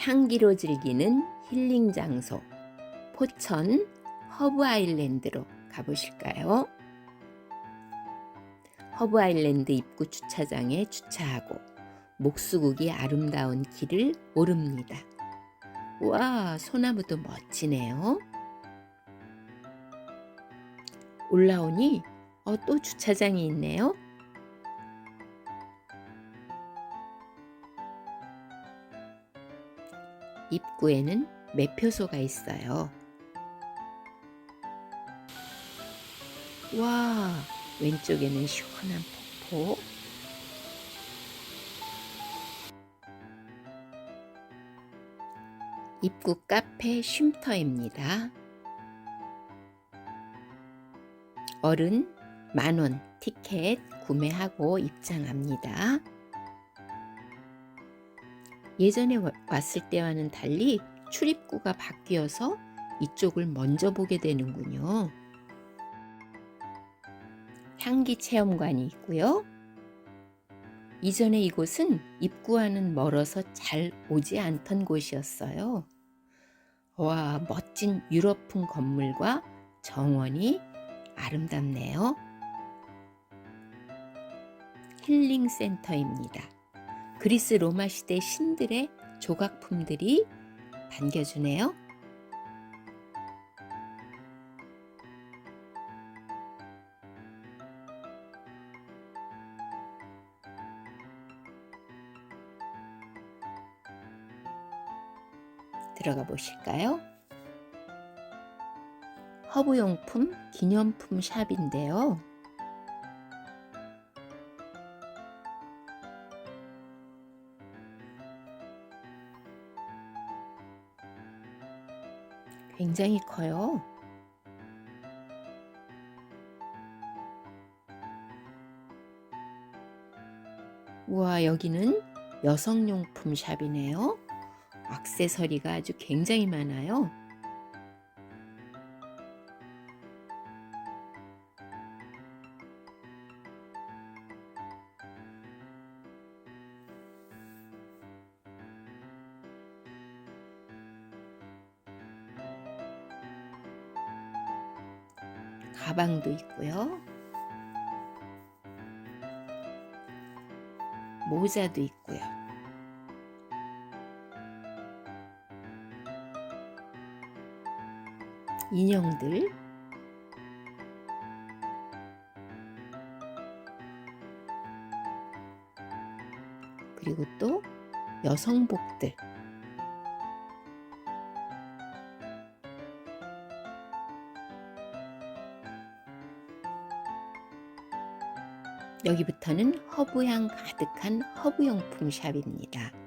향기로 즐기는 힐링 장소 포천 허브 아일랜드로 가보실까요? 허브 아일랜드 입구 주차장에 주차하고 목수국이 아름다운 길을 오릅니다. 와, 소나무도 멋지네요. 올라오니 어, 또 주차장이 있네요. 입구에는 매표소가 있어요. 와, 왼쪽에는 시원한 폭포. 입구 카페 쉼터입니다. 어른 만원 티켓 구매하고 입장합니다. 예전에 와- 왔을 때와는 달리 출입구가 바뀌어서 이쪽을 먼저 보게 되는군요. 향기 체험관이 있고요. 이전에 이곳은 입구와는 멀어서 잘 오지 않던 곳이었어요. 와, 멋진 유럽풍 건물과 정원이 아름답네요. 힐링 센터입니다. 그리스 로마 시대 신들의 조각품들이 반겨주네요. 들어가 보실까요? 허브용품 기념품 샵인데요. 굉장히 커요. 우와, 여기는 여성용품 샵이네요. 액세서리가 아주 굉장히 많아요. 가방도 있고요. 모자도 있고요. 인형들 그리고 또 여성복들 여기부터는 허브향 가득한 허브용품 샵입니다.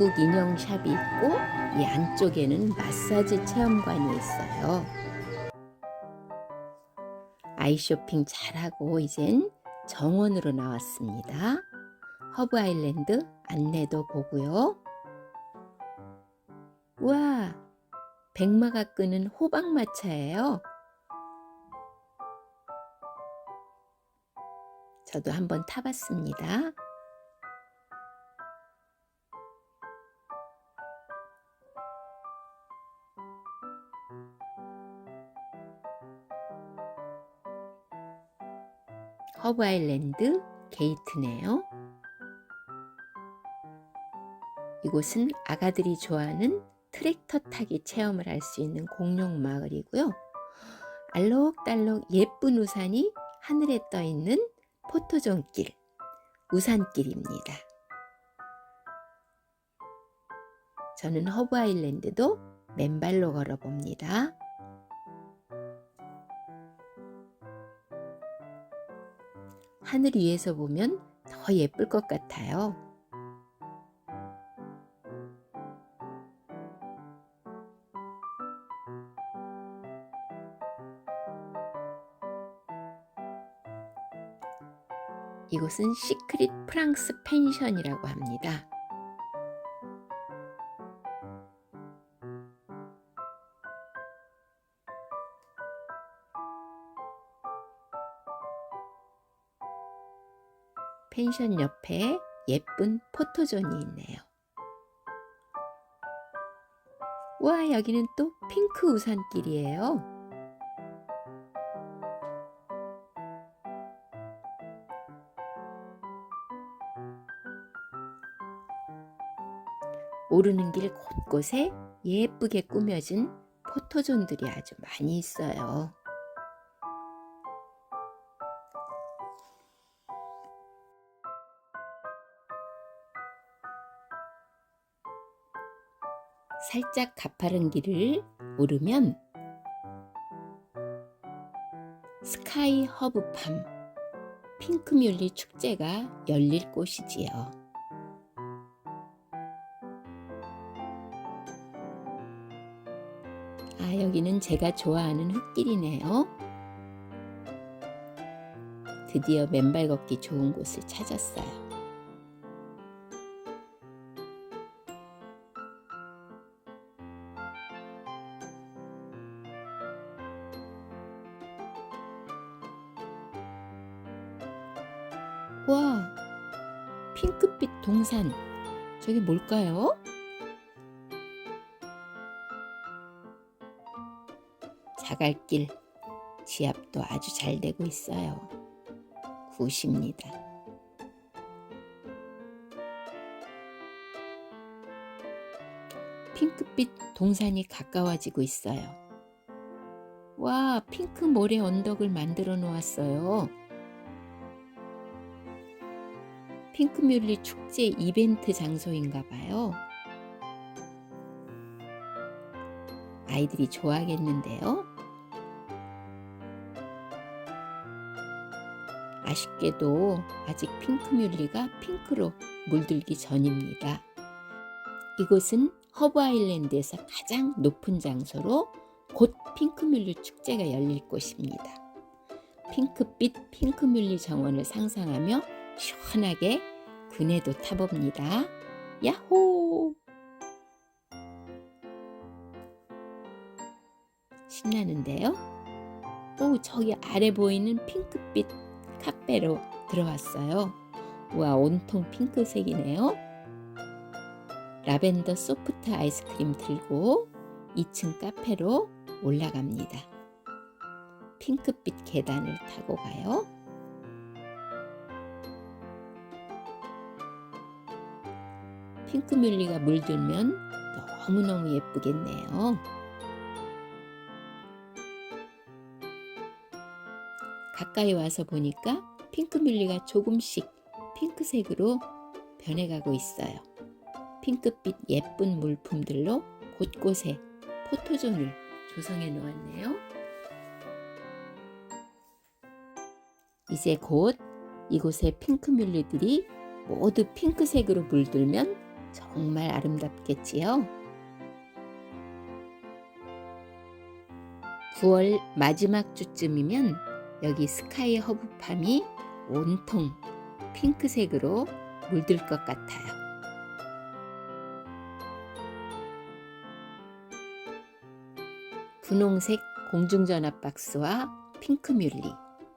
영국 인형 샵이 있고 이 안쪽에는 마사지 체험관이 있어요. 아이 쇼핑 잘하고 이젠 정원으로 나왔습니다. 허브 아일랜드 안내도 보고요. 와, 백마가 끄는 호박마차예요. 저도 한번 타봤습니다. 허브 아일랜드 게이트네요. 이곳은 아가들이 좋아하는 트랙터 타기 체험을 할 수 있는 공룡 마을이고요. 알록달록 예쁜 우산이 하늘에 떠 있는 포토존길, 우산길입니다. 저는 허브 아일랜드도 맨발로 걸어봅니다. 하늘 위에서 보면 더 예쁠 것 같아요. 이곳은 시크릿 프랑스 펜션이라고 합니다. 펜션 옆에 예쁜 포토존이 있네요. 와, 여기는 또 핑크 우산길이에요. 오르는 길 곳곳에 예쁘게 꾸며진 포토존들이 아주 많이 있어요. 살짝 가파른 길을 오르면 스카이 허브팜 핑크뮬리 축제가 열릴 곳이지요. 아, 여기는 제가 좋아하는 흙길이네요. 드디어 맨발 걷기 좋은 곳을 찾았어요. 뭘까요? 자갈길 지압도 아주 잘 되고 있어요. 굿입니다. 핑크빛 동산이 가까워지고 있어요. 와, 핑크 모래 언덕을 만들어 놓았어요. 핑크뮬리 축제 이벤트 장소인가 봐요. 아이들이 좋아하겠는데요. 아쉽게도 아직 핑크뮬리가 핑크로 물들기 전입니다. 이곳은 허브 아일랜드에서 가장 높은 장소로 곧 핑크뮬리 축제가 열릴 곳입니다. 핑크빛 핑크뮬리 정원을 상상하며 시원하게 그네도 타봅니다. 야호! 신나는데요? 오, 저기 아래 보이는 핑크빛 카페로 들어왔어요. 와, 온통 핑크색이네요. 라벤더 소프트 아이스크림 들고 2층 카페로 올라갑니다. 핑크빛 계단을 타고 가요. 핑크뮬리가 물들면 너무너무 예쁘겠네요. 가까이 와서 보니까 핑크뮬리가 조금씩 핑크색으로 변해가고 있어요. 핑크빛 예쁜 물품들로 곳곳에 포토존을 조성해 놓았네요. 이제 곧 이곳의 핑크뮬리들이 모두 핑크색으로 물들면 정말 아름답겠지요. 9월 마지막 주쯤이면 여기 스카이 허브팜이 온통 핑크색으로 물들 것 같아요. 분홍색 공중전화 박스와 핑크 뮬리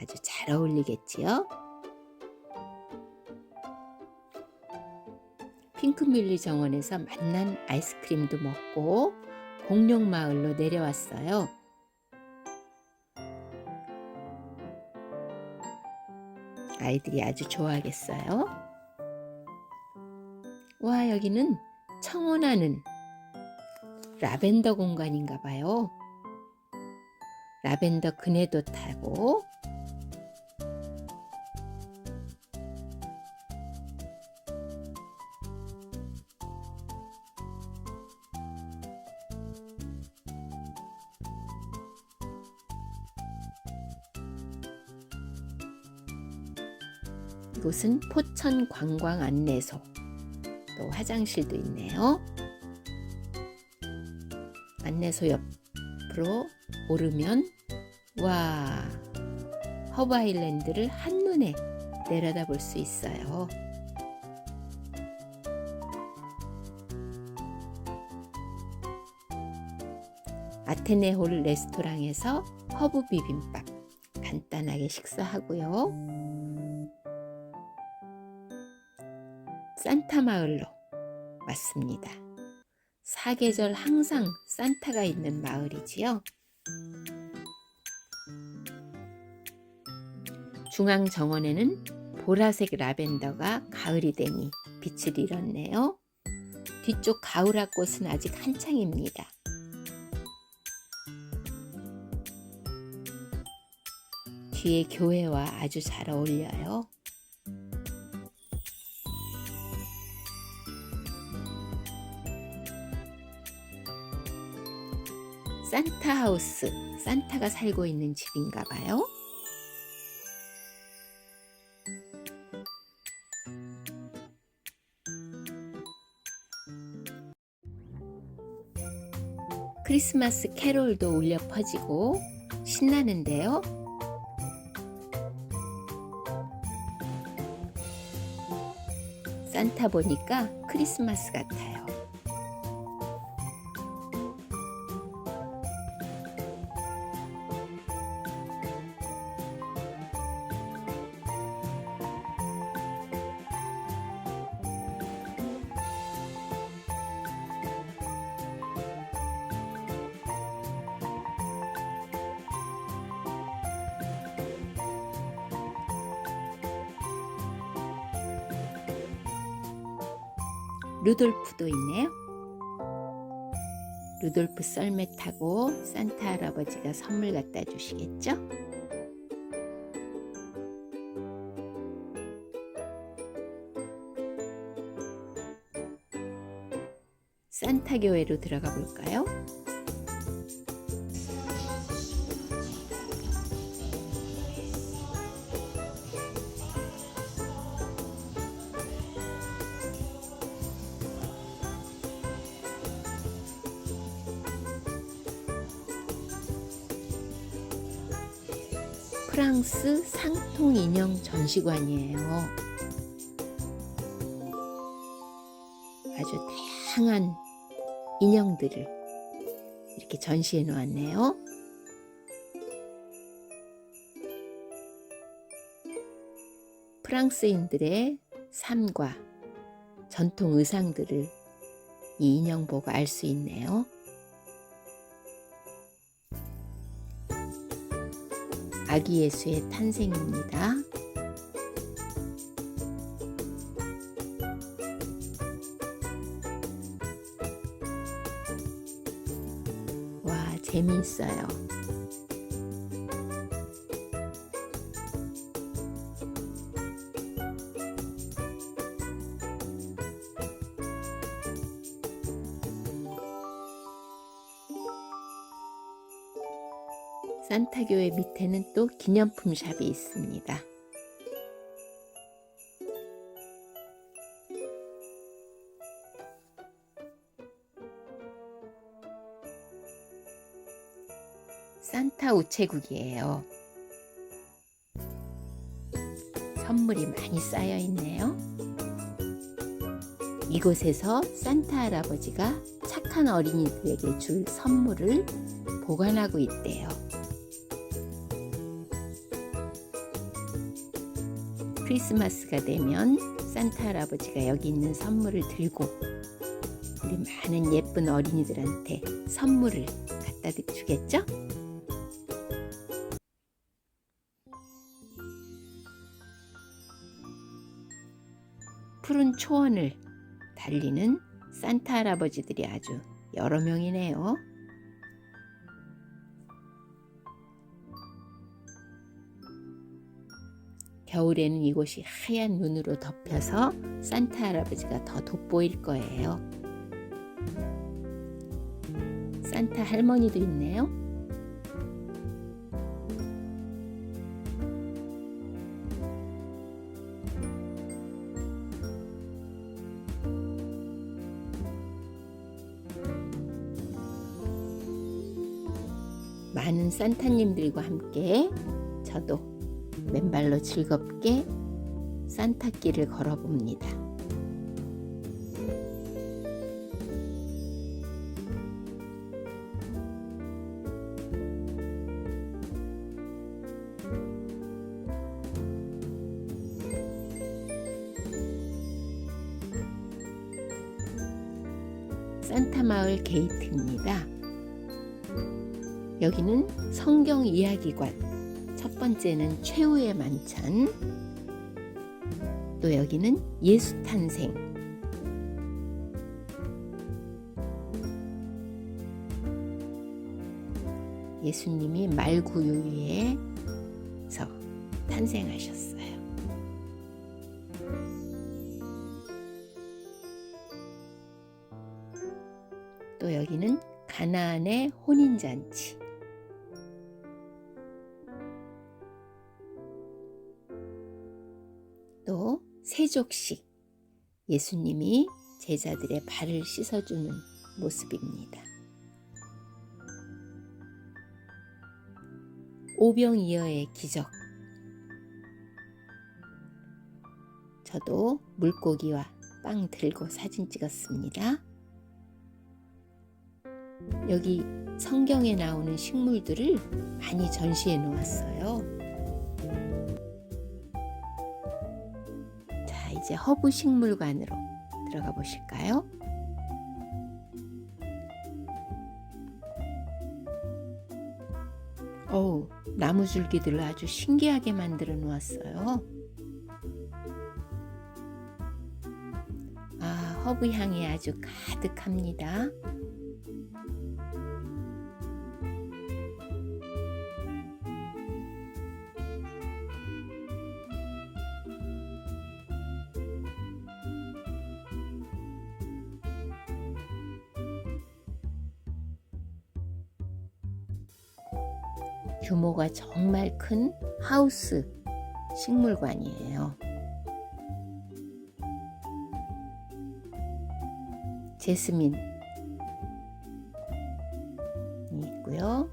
아주 잘 어울리겠지요? 핑크뮬리 정원에서 만난 아이스크림도 먹고 공룡 마을로 내려왔어요. 아이들이 아주 좋아하겠어요. 와, 여기는 청혼하는 라벤더 공간인가 봐요. 라벤더 그네도 타고 곳은 포천 관광 안내소. 또 화장실도 있네요. 안내소 옆으로 오르면 와 허브 아일랜드를 한눈에 내려다 볼 수 있어요. 아테네 홀 레스토랑에서 허브 비빔밥 간단하게 식사하고요. 산타 마을로 왔습니다. 사계절 항상 산타가 있는 마을이지요. 중앙 정원에는 보라색 라벤더가 가을이 되니 빛을 잃었네요. 뒤쪽 가을화꽃은 아직 한창입니다. 뒤에 교회와 아주 잘 어울려요. 산타 하우스, 산타가 살고 있는 집인가 봐요. 크리스마스 캐롤도 울려 퍼지고 신나는데요. 산타 보니까 크리스마스 같아요. 루돌프도 있네요. 루돌프 썰매 타고 산타 할아버지가 선물 갖다 주시겠죠? 산타 교회로 들어가 볼까요? 인형 전시관이에요. 아주 다양한 인형들을 이렇게 전시해 놓았네요. 프랑스인들의 삶과 전통 의상들을 이 인형 보고 알 수 있네요. 아기 예수의 탄생입니다. 있어요. 산타교회 밑에는 또 기념품 샵이 있습니다. 산타 우체국이에요. 선물이 많이 쌓여 있네요. 이곳에서 산타 할아버지가 착한 어린이들에게 줄 선물을 보관하고 있대요. 크리스마스가 되면 산타 할아버지가 여기 있는 선물을 들고 우리 많은 예쁜 어린이들한테 선물을 갖다 주겠죠? 초원을 달리는 산타 할아버지들이 아주 여러 명이네요. 겨울에는 이곳이 하얀 눈으로 덮여서 산타 할아버지가 더 돋보일 거예요. 산타 할머니도 있네요. 산타님들과 함께 저도 맨발로 즐겁게 산타길을 걸어봅니다. 여기는 성경 이야기관. 첫 번째는 최후의 만찬. 또 여기는 예수 탄생. 예수님이 말구유 위에서 탄생하셨어요. 또 여기는 가나안의 혼인잔치. 세족식. 예수님이 제자들의 발을 씻어주는 모습입니다. 오병이어의 기적. 저도 물고기와 빵 들고 사진 찍었습니다. 여기 성경에 나오는 식물들을 많이 전시해 놓았어요. 이제 허브 식물관으로 들어가 보실까요? 어우, 나무 줄기들을 아주 신기하게 만들어 놓았어요. 아, 허브 향이 아주 가득합니다. 규모가 정말 큰 하우스 식물관이에요. 제스민 이 있고요.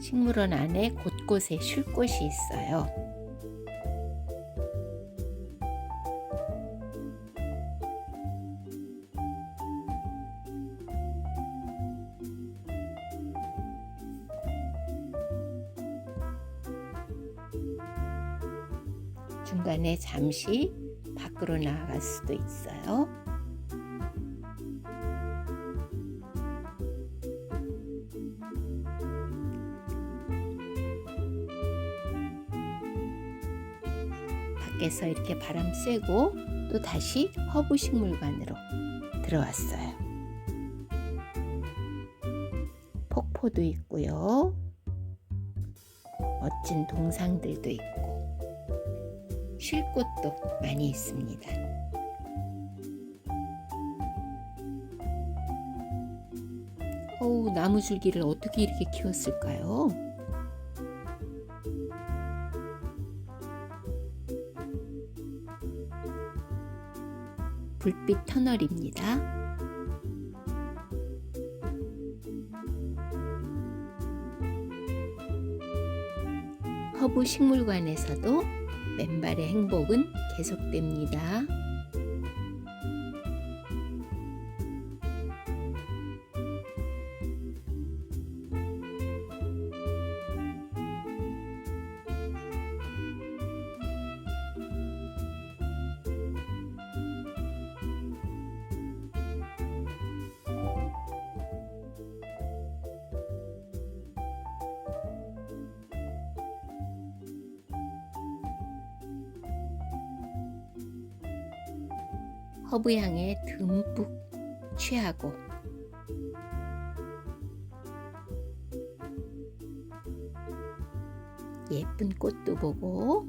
식물원 안에 곳곳에 쉴 곳이 있어요. 중간에 잠시 밖으로 나갈 수도 있어요. 밖에서 이렇게 바람 쐬고 또 다시 허브 식물관으로 들어왔어요. 폭포도 있고요. 멋진 동상들도 있고 쉴 곳도 많이 있습니다. 어우, 나무 줄기를 어떻게 이렇게 키웠을까요? 불빛 터널입니다. 허브 식물관에서도 맨발의 행복은 계속됩니다. 허브 향에 듬뿍 취하고 예쁜 꽃도 보고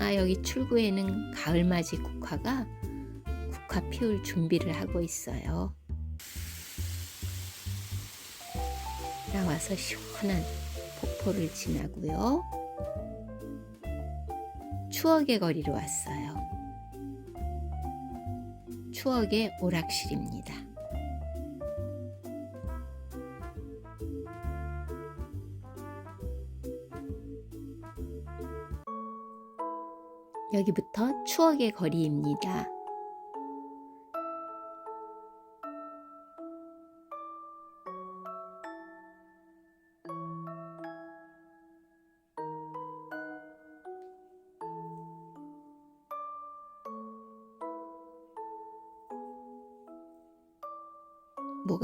아 여기 출구에는 가을맞이 국화가 국화 피울 준비를 하고 있어요. 나와서 시원한 폭포를 지나고요. 추억의 거리로 왔어요. 추억의 오락실입니다. 여기부터 추억의 거리입니다.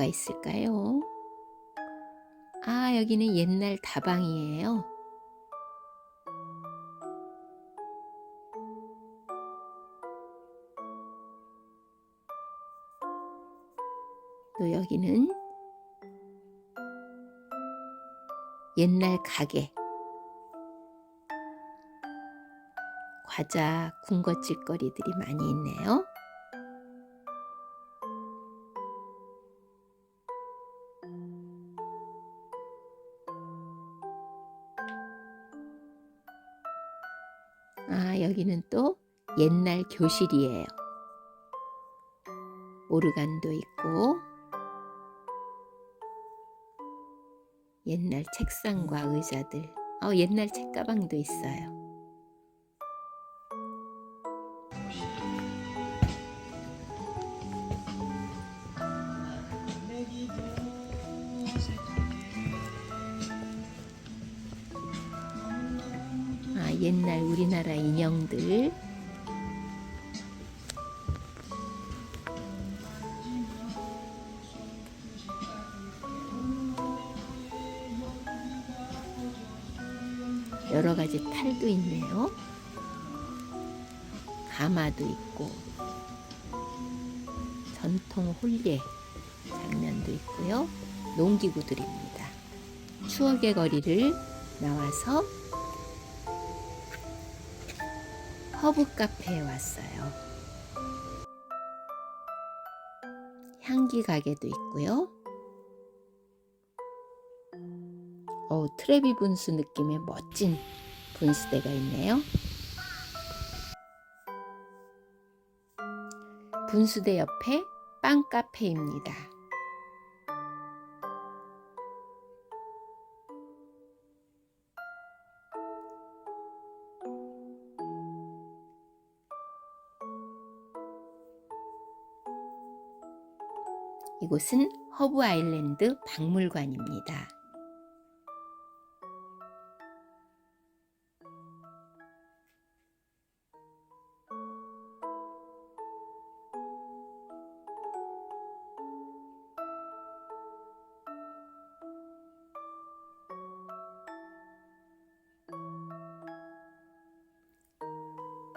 있을까요? 아, 여기는 옛날 다방이에요. 또 여기는 옛날 가게. 과자, 군것질거리들이 많이 있네요. 옛날 교실이에요. 오르간도 있고, 옛날 책상과 의자들, 어, 옛날 책가방도 있어요. 아, 옛날 우리나라 인형들. 가마도 있고, 전통 홀예 장면도 있고요. 농기구들입니다. 추억의 거리를 나와서 허브 카페에 왔어요. 향기 가게도 있고요. 어, 트레비 분수 느낌의 멋진 분수대가 있네요. 분수대 옆에 빵 카페입니다. 이곳은 허브 아일랜드 박물관입니다.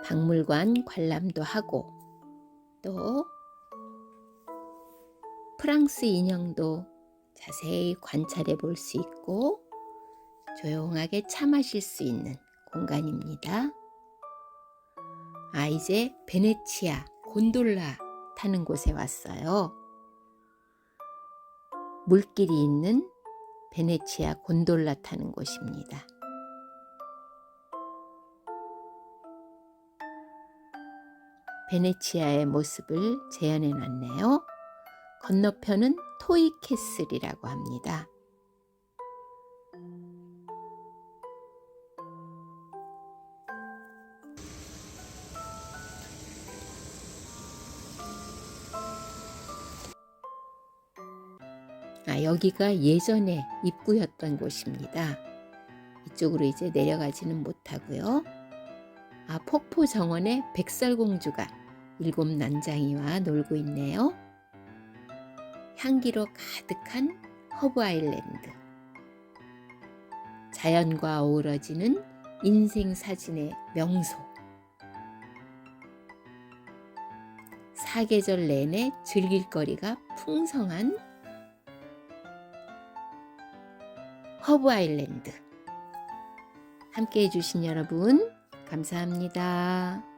박물관 관람도 하고 또 프랑스 인형도 자세히 관찰해 볼 수 있고 조용하게 차 마실 수 있는 공간입니다. 아, 이제 베네치아 곤돌라 타는 곳에 왔어요. 물길이 있는 베네치아 곤돌라 타는 곳입니다. 베네치아의 모습을 재현해 놨네요. 건너편은 토이 캐슬이라고 합니다. 아, 여기가 예전에 입구였던 곳입니다. 이쪽으로 이제 내려가지는 못하고요. 아, 폭포 정원에 백설공주가 일곱 난장이와 놀고 있네요. 향기로 가득한 허브 아일랜드. 자연과 어우러지는 인생 사진의 명소. 사계절 내내 즐길 거리가 풍성한 허브 아일랜드. 함께 해주신 여러분, 감사합니다.